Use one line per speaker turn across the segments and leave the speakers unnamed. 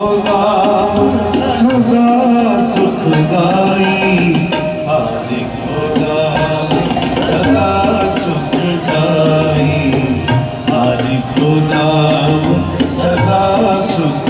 ਨਾਮ ਸਦਾ ਸੁਖਦਾਈ ਹਰਿ ਕੋ ਸਦਾ ਸੁਖਦਾਈ ਹਰਿ ਕੋ ਸਦਾ ਸੁਖਦਾਈ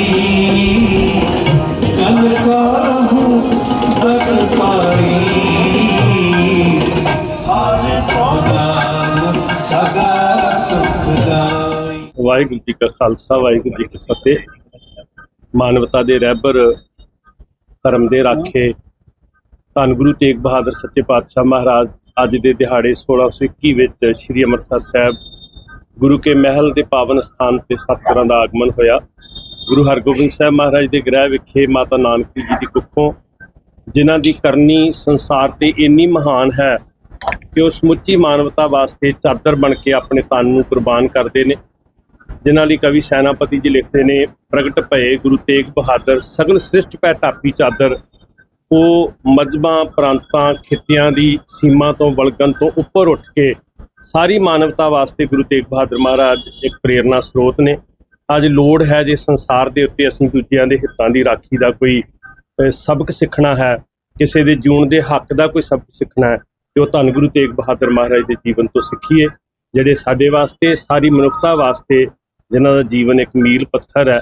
ਵਾਹਿਗੁਰੂ ਜੀ ਕਾ ਖਾਲਸਾ, ਵਾਹਿਗੁਰੂ ਜੀ ਕੀ ਫਤਿਹ। ਮਾਨਵਤਾ ਦੇ ਰਹਿਬਰ, ਧਰਮ ਦੇ ਰਾਖੇ। ਧੰਨ ਗੁਰੂ ਤੇਗ ਬਹਾਦਰ ਸੱਚੇ ਪਾਤਸ਼ਾਹ ਮਹਾਰਾਜ ਅੱਜ ਦੇ ਦਿਹਾੜੇ 1621 ਵਿੱਚ ਸ੍ਰੀ ਅੰਮ੍ਰਿਤਸਰ ਸਾਹਿਬ ਗੁਰੂ ਕੇ ਮਹਿਲ ਦੇ ਪਾਵਨ ਸਥਾਨ ਤੇ ਸਤਿਗੁਰਾਂ ਦਾ ਆਗਮਨ ਹੋਇਆ। ਗੁਰੂ ਹਰਗੋਬਿੰਦ ਸਾਹਿਬ ਮਹਾਰਾਜ ਦੇ ਗ੍ਰਹਿ ਵਿਖੇ ਮਾਤਾ ਨਾਨਕੀ ਜੀ ਦੀ ਕੁੱਖੋਂ, ਜਿਨ੍ਹਾਂ ਦੀ ਕਰਨੀ ਸੰਸਾਰ ਤੇ ਇੰਨੀ ਮਹਾਨ ਹੈ ਕਿ ਉਹ ਸਮੁੱਚੀ ਮਾਨਵਤਾ ਵਾਸਤੇ ਚਾਦਰ ਬਣ ਕੇ ਆਪਣੇ ਤਨ ਨੂੰ ਕੁਰਬਾਨ ਕਰਦੇ ਨੇ। ਜਿਨ੍ਹਾਂ ਲਈ ਕਵੀ ਸੈਨਾਪਤੀ ਜੀ ਲਿਖਦੇ ਨੇ, ਪ੍ਰਗਟ ਭਏ ਗੁਰੂ ਤੇਗ ਬਹਾਦਰ, ਸਗਲ ਸ੍ਰਿਸ਼ਟ ਪੈ ਟਾਪੀ ਚਾਦਰ। ਉਹ ਮਜਬਾਂ, ਪ੍ਰਾਂਤਾਂ, ਖਿੱਤਿਆਂ ਦੀ ਸੀਮਾ ਤੋਂ ਵਲਗਣ ਤੋਂ ਉੱਪਰ ਉੱਠ ਕੇ ਸਾਰੀ ਮਾਨਵਤਾ ਵਾਸਤੇ ਗੁਰੂ ਤੇਗ ਬਹਾਦਰ ਮਹਾਰਾਜ ਇੱਕ ਪ੍ਰੇਰਨਾ ਸਰੋਤ ਨੇ। ਅੱਜ ਲੋੜ ਹੈ ਜੇ ਸੰਸਾਰ ਦੇ ਉੱਤੇ ਅਸੀਂ ਦੂਜਿਆਂ ਦੇ ਹਿੱਤਾਂ ਦੀ ਰਾਖੀ ਦਾ ਕੋਈ ਸਬਕ ਸਿੱਖਣਾ ਹੈ, ਕਿਸੇ ਦੇ ਜੂਣ ਦੇ ਹੱਕ ਦਾ ਕੋਈ ਸਬਕ ਸਿੱਖਣਾ ਹੈ, ਤੇ ਉਹ ਧੰਨ ਗੁਰੂ ਤੇਗ ਬਹਾਦਰ ਮਹਾਰਾਜ ਦੇ ਜੀਵਨ ਤੋਂ ਸਿੱਖੀਏ, ਜਿਹੜੇ ਸਾਡੇ ਵਾਸਤੇ, ਸਾਰੀ ਮਨੁੱਖਤਾ ਵਾਸਤੇ ਜਿਨ੍ਹਾਂ ਦਾ ਜੀਵਨ ਇੱਕ ਮੀਲ ਪੱਥਰ ਹੈ,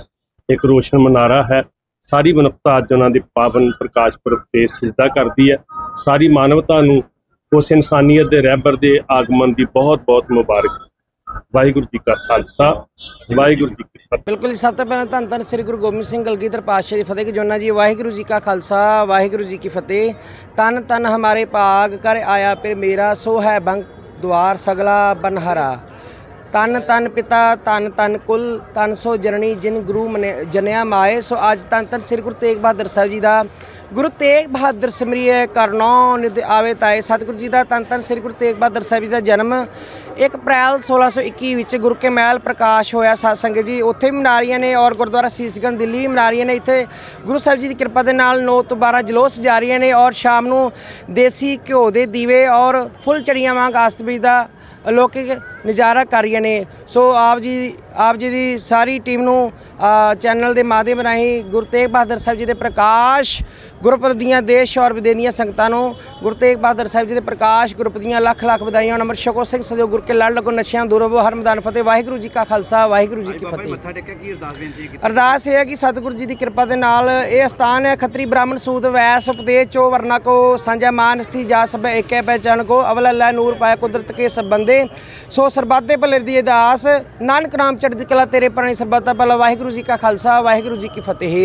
ਇੱਕ ਰੋਸ਼ਨ ਮਨਾਰਾ ਹੈ। ਸਾਰੀ ਮਨੁੱਖਤਾ ਅੱਜ ਉਹਨਾਂ ਦੇ ਪਾਵਨ ਪ੍ਰਕਾਸ਼ ਪੁਰਬ ਤੇ ਸਿਜਦਾ ਕਰਦੀ ਹੈ। ਸਾਰੀ ਮਾਨਵਤਾ ਨੂੰ ਉਸ ਇਨਸਾਨੀਅਤ ਦੇ ਰਹਿਬਰ ਦੇ ਆਗਮਨ ਦੀ ਬਹੁਤ ਬਹੁਤ ਮੁਬਾਰਕ। ਵਾਹਿਗੁਰੂ ਜੀ ਕਾ ਖਾਲਸਾ, ਵਾਹਿਗੁਰੂ ਜੀ ਕੀ ਫਤਿਹ।
ਬਿਲਕੁਲ ਸਭ ਤੋਂ ਪਹਿਲਾਂ ਧੰਨ ਧੰਨ ਸ੍ਰੀ ਗੁਰੂ ਗੋਬਿੰਦ ਸਿੰਘ ਗਲਗੀਧਰ ਪਾਤਸ਼ਾਹ ਦੀ ਫਤਿਹ ਜੋਨਾ ਜੀ, ਵਾਹਿਗੁਰੂ ਜੀ ਕਾ ਖਾਲਸਾ, ਵਾਹਿਗੁਰੂ ਜੀ ਕੀ ਫਤਿਹ। ਤਨ ਤਨ ਹਮਾਰੇ ਭਾਗ ਕਰ ਆਇਆ ਫਿਰ ਮੇਰਾ, ਸੋ ਹੈ ਬੰਗ ਦੁਆਰ ਸਗਲਾ ਬਨਹਰਾ। ਤਨ ਤਨ ਪਿਤਾ, ਤਨ ਤਨ ਕੁਲ, ਤਨ ਸੋ ਜਨਨੀ, ਜਿਨ ਗੁਰੂ ਮਨੇ- ਜਨਿਆ ਮਾਏ। ਸੋ ਅੱਜ ਤਨ ਤਨ ਸ੍ਰੀ ਗੁਰੂ ਤੇਗ ਬਹਾਦਰ ਸਾਹਿਬ ਜੀ ਦਾ ਗੁਰੂ ਤੇਗ ਬਹਾਦਰ ਸਿਮਰਿਐ ਕਰਨੋ ਨਿਦ ਆਵੇ ਤਾਏ। ਸਤਿਗੁਰੂ ਜੀ ਦਾ ਤਨ ਤਨ ਸ੍ਰੀ ਗੁਰੂ ਤੇਗ ਬਹਾਦਰ ਸਾਹਿਬ ਜੀ ਦਾ ਜਨਮ 1 ਅਪ੍ਰੈਲ 1621 ਵਿੱਚ ਗੁਰੂ ਕੇ ਮਹਿਲ ਪ੍ਰਕਾਸ਼ ਹੋਇਆ ਸਾਧ ਸੰਗਤ ਜੀ। ਉੱਥੇ ਵੀ ਮਨਾਰੀਆਂ ਨੇ ਔਰ ਗੁਰਦੁਆਰਾ ਸੀਸਗੰਜ ਦਿੱਲੀ ਮਨਾਰੀਆਂ ਨੇ। ਇੱਥੇ ਗੁਰੂ ਸਾਹਿਬ ਜੀ ਦੀ ਕਿਰਪਾ ਦੇ ਨਾਲ 9 ਤੋਂ 12 ਜਲੋਸ ਜਾ ਰਹੀਆਂ ਨੇ ਔਰ ਸ਼ਾਮ ਨੂੰ ਦੇਸੀ ਘਿਓ ਦੇ ਦੀਵੇ ਔਰ ਫੁੱਲ ਚੜੀਆਂ ਵਾਂਗ ਆਸਤਬੀਜ ਦਾ ਅਲੌਕਿਕ ਨਜ਼ਾਰਾ ਕਰ ਰਹੀਆਂ ਨੇ। ਸੋ ਆਪ ਜੀ ਆਪ ਜੀ ਦੀ ਸਾਰੀ ਟੀਮ ਨੂੰ ਚੈਨਲ ਦੇ ਮਾਧਿਅਮ ਰਾਹੀਂ ਗੁਰੂ ਤੇਗ ਬਹਾਦਰ ਸਾਹਿਬ ਜੀ ਦੇ ਪ੍ਰਕਾਸ਼ ਗੁਰਪੁਰਬ ਦੀਆਂ ਦੇਸ਼ ਔਰ ਵਿਦੇਸ਼ ਦੀਆਂ ਸੰਗਤਾਂ ਨੂੰ ਗੁਰੂ ਤੇਗ ਬਹਾਦਰ ਸਾਹਿਬ ਜੀ ਦੇ ਪ੍ਰਕਾਸ਼ ਗੁਰਪੁਰਬ ਦੀਆਂ ਲੱਖ ਲੱਖ ਵਧਾਈਆਂ। ਅਮਰ ਸ਼ਕੋ ਸਿੰਘ ਸਜੋ ਗੁਰ ਕੇ ਲੜ ਲੱਗੋ ਨਸ਼ਿਆਂ ਦੂਰੋ ਹਰ ਮੈਦਾਨ ਫਤਿਹ। ਵਾਹਿਗੁਰੂ ਜੀ ਕਾ ਖਾਲਸਾ ਵਾਹਿਗੁਰੂ ਜੀ ਕੀ ਫਤਿਹ। ਅਰਦਾਸ ਇਹ ਹੈ ਕਿ ਸਤਿਗੁਰੂ ਜੀ ਦੀ ਕਿਰਪਾ ਦੇ ਨਾਲ ਇਹ ਸਥਾਨ ਹੈ ਖੱਤਰੀ ਬ੍ਰਾਹਮਣ ਸੂਦ ਵੈਸ ਉਪਦੇਸ਼ ਚੋ ਵਰਨਾ ਕੋ ਸਾਂਝਾ ਮਾਨ ਸੀ ਜਾ ਸਭ ਏਕੈ ਪਹਿਚਾਨ ਕੋ ਅਵਲ ਅੱਲਾ ਨੂਰ ਪਾਇਆ ਕੁਦਰਤ ਕੇ ਸਭ ਬੰਦੇ ਸੋ ਸਰਬੱਤ ਦੇ ਭਲੇ ਦੀ ਅਰਦਾਸ ਨਾਨਕ ਨਾਮ ਚੜ੍ਹਦੀ ਕਲਾ ਤੇਰੇ ਪਰਣੀ ਸਰਬੱਤ ਦਾ ਭਲਾ। ਵਾਹਿਗੁਰੂ ਜੀ ਕਾ ਖਾਲਸਾ, ਵਾਹਿਗੁਰੂ ਜੀ ਕੀ ਫਤਿਹ।